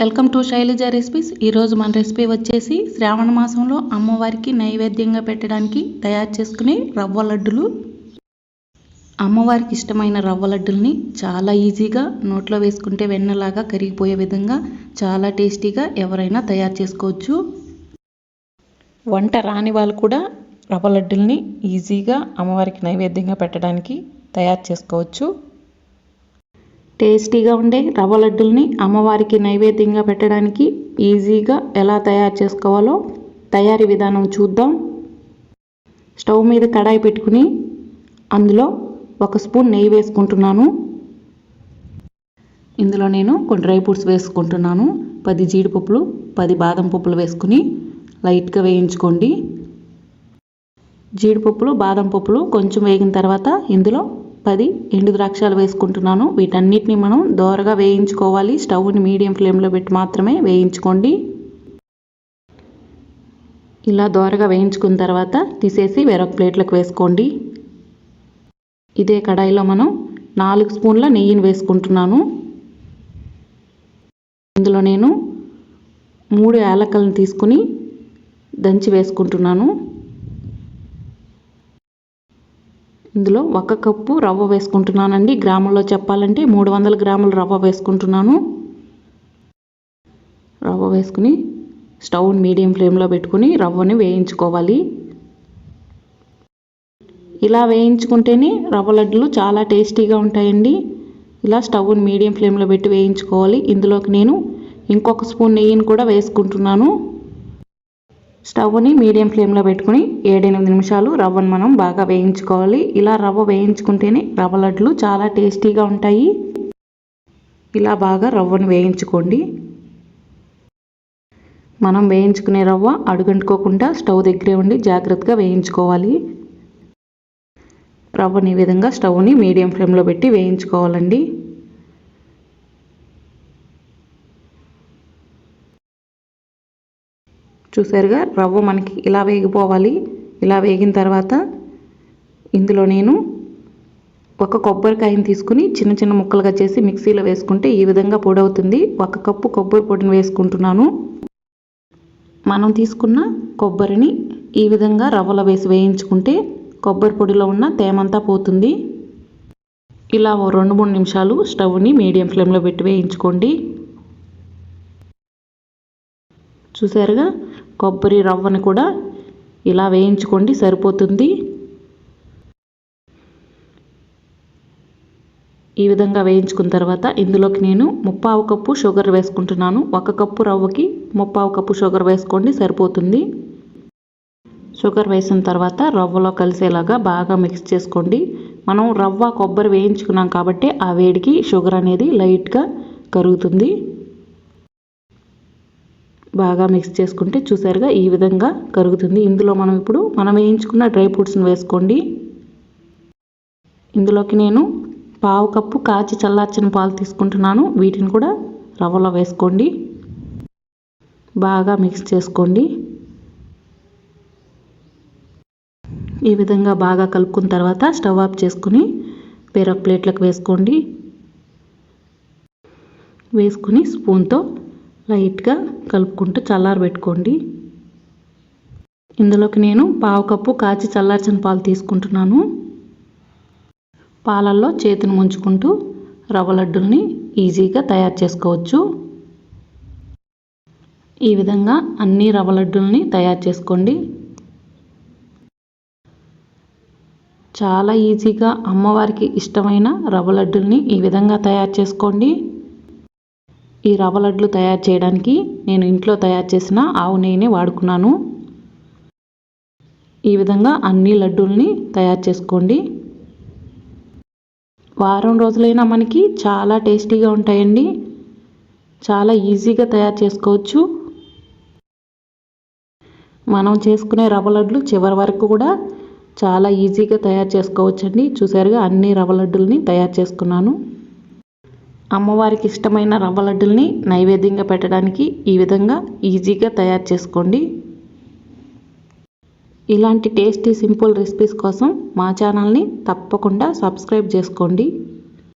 Welcome to Shailaja recipes. ఈరోజు మన recipe వచ్చేసి శ్రావణ మాసంలో అమ్మవారికి నైవేద్యంగా పెట్టడానికి తయారు చేసుకునే రవ్వ లడ్డులు. అమ్మవారికి ఇష్టమైన రవ్వ లడ్డుల్ని చాలా ఈజీగా నోట్లో వేసుకుంటే వెన్నలాగా కరిగిపోయే విధంగా చాలా టేస్టీగా ఎవరైనా తయారు చేసుకోవచ్చు. వంట రాని వాళ్ళు కూడా రవ్వ లడ్డుల్ని ఈజీగా అమ్మవారికి నైవేద్యంగా పెట్టడానికి తయారు చేసుకోవచ్చు. టేస్టీగా ఉండే రవ్వ లడ్డుల్ని అమ్మవారికి నైవేద్యంగా పెట్టడానికి ఈజీగా ఎలా తయారు చేసుకోవాలో తయారీ విధానం చూద్దాం. స్టవ్ మీద కడాయి పెట్టుకుని అందులో ఒక స్పూన్ నెయ్యి వేసుకుంటున్నాను. ఇందులో నేను కొన్ని డ్రై ఫ్రూట్స్ వేసుకుంటున్నాను. పది జీడిపప్పులు పది బాదం పప్పులు వేసుకుని లైట్గా వేయించుకోండి. జీడిపప్పులు బాదం పప్పులు కొంచెం వేగిన తర్వాత ఇందులో పది ఎండు ద్రాక్షాలు వేసుకుంటున్నాను. వీటన్నిటిని మనం దోరగా వేయించుకోవాలి. స్టవ్ని మీడియం ఫ్లేమ్లో పెట్టి మాత్రమే వేయించుకోండి. ఇలా దోరగా వేయించుకున్న తర్వాత తీసేసి వేరొక ప్లేట్లకు వేసుకోండి. ఇదే కడాయిలో మనం నాలుగు స్పూన్ల నెయ్యిని వేసుకుంటున్నాను. ఇందులో నేను మూడు యాలకలను తీసుకుని దంచి వేసుకుంటున్నాను. ఇందులో ఒక కప్పు రవ్వ వేసుకుంటున్నానండి. గ్రాముల్లో చెప్పాలంటే మూడు వందల గ్రాముల రవ్వ వేసుకుంటున్నాను. రవ్వ వేసుకుని స్టవ్ని మీడియం ఫ్లేమ్లో పెట్టుకుని రవ్వని వేయించుకోవాలి. ఇలా వేయించుకుంటేనే రవ్వ లడ్డులు చాలా టేస్టీగా ఉంటాయండి. ఇలా స్టవ్ని మీడియం ఫ్లేమ్లో పెట్టి వేయించుకోవాలి. ఇందులోకి నేను ఇంకొక స్పూన్ నెయ్యిని కూడా వేసుకుంటున్నాను. స్టవ్ని మీడియం ఫ్లేమ్లో పెట్టుకుని ఏడెనిమిది నిమిషాలు రవ్వను మనం బాగా వేయించుకోవాలి. ఇలా రవ్వ వేయించుకుంటేనే రవ్వ లడ్లు చాలా టేస్టీగా ఉంటాయి. ఇలా బాగా రవ్వను వేయించుకోండి. మనం వేయించుకునే రవ్వ అడుగంటుకోకుండా స్టవ్ దగ్గరే ఉండి జాగ్రత్తగా వేయించుకోవాలి. రవ్వని ఈ విధంగా స్టవ్ని మీడియం ఫ్లేమ్లో పెట్టి వేయించుకోవాలండి. చూసారుగా రవ్వ మనకి ఇలా వేగిపోవాలి. ఇలా వేగిన తర్వాత ఇందులో నేను ఒక కొబ్బరికాయని తీసుకుని చిన్న చిన్న ముక్కలుగా చేసి మిక్సీలో వేసుకుంటే ఈ విధంగా పొడి అవుతుంది ఒక కప్పు కొబ్బరి పొడిని వేసుకుంటున్నాను. మనం తీసుకున్న కొబ్బరిని ఈ విధంగా రవ్వలో వేసి వేయించుకుంటే కొబ్బరి పొడిలో ఉన్న తేమంతా పోతుంది. ఇలా ఓ రెండు మూడు నిమిషాలు స్టవ్ని మీడియం ఫ్లేమ్లో పెట్టి వేయించుకోండి. చూసారుగా కొబ్బరి రవ్వని కూడా ఇలా వేయించుకోండి సరిపోతుంది. ఈ విధంగా వేయించుకున్న తర్వాత ఇందులోకి నేను ముప్పావు కప్పు షుగర్ వేసుకుంటున్నాను. ఒక కప్పు రవ్వకి ముప్పావు కప్పు షుగర్ వేసుకోండి సరిపోతుంది. షుగర్ వేసిన తర్వాత రవ్వలో కలిసేలాగా బాగా మిక్స్ చేసుకోండి. మనం రవ్వ కొబ్బరి వేయించుకున్నాం కాబట్టి ఆ వేడికి షుగర్ అనేది లైట్గా కరుగుతుంది. బాగా మిక్స్ చేసుకుంటే చూసారుగా ఈ విధంగా కరుగుతుంది. ఇందులో మనం ఇప్పుడు మనం వేయించుకున్న డ్రై ఫ్రూట్స్ని వేసుకోండి. ఇందులోకి నేను పావు కప్పు కాచి చల్లార్చిన పాలు తీసుకుంటున్నాను. వీటిని కూడా రవ్వలో వేసుకోండి. బాగా మిక్స్ చేసుకోండి. ఈ విధంగా బాగా కలుపుకున్న తర్వాత స్టవ్ ఆఫ్ చేసుకుని వేరొక ప్లేట్లకు వేసుకోండి. వేసుకుని స్పూన్తో లైట్గా కలుపుకుంటూ చల్లారబెట్టుకోండి ఇందులోకి నేను పావు కప్పు కాచి చల్లార్చిన పాలు తీసుకుంటున్నాను. పాలల్లో చేతిని ముంచుకుంటూ రవ్వ లడ్డుల్ని ఈజీగా తయారు చేసుకోవచ్చు. ఈ విధంగా అన్ని రవ్వ లడ్డుల్ని తయారు చేసుకోండి. చాలా ఈజీగా అమ్మవారికి ఇష్టమైన రవ్వ లడ్డుల్ని ఈ విధంగా తయారు చేసుకోండి. ఈ రవ్వ లడ్లు తయారు చేయడానికి నేను ఇంట్లో తయారు చేసిన ఆవు నెయ్యిని వాడుకున్నాను. ఈ విధంగా అన్ని లడ్డూల్ని తయారు చేసుకోండి. వారం రోజులైనా మనకి చాలా టేస్టీగా ఉంటాయండి. చాలా ఈజీగా తయారు చేసుకోవచ్చు. మనం చేసుకునే రవ్వ లడ్లు చివరి వరకు కూడా చాలా ఈజీగా తయారు చేసుకోవచ్చండి. చూసారుగా అన్ని రవ్వ లడ్డుల్ని తయారు చేసుకున్నాను. అమ్మవారికి ఇష్టమైన రవ్వ లడ్డుల్ని నైవేద్యంగా పెట్టడానికి ఈ విధంగా ఈజీగా తయారు చేసుకోండి. ఇలాంటి టేస్టీ సింపుల్ రెసిపీస్ కోసం మా ఛానల్ని తప్పకుండా సబ్స్క్రైబ్ చేసుకోండి.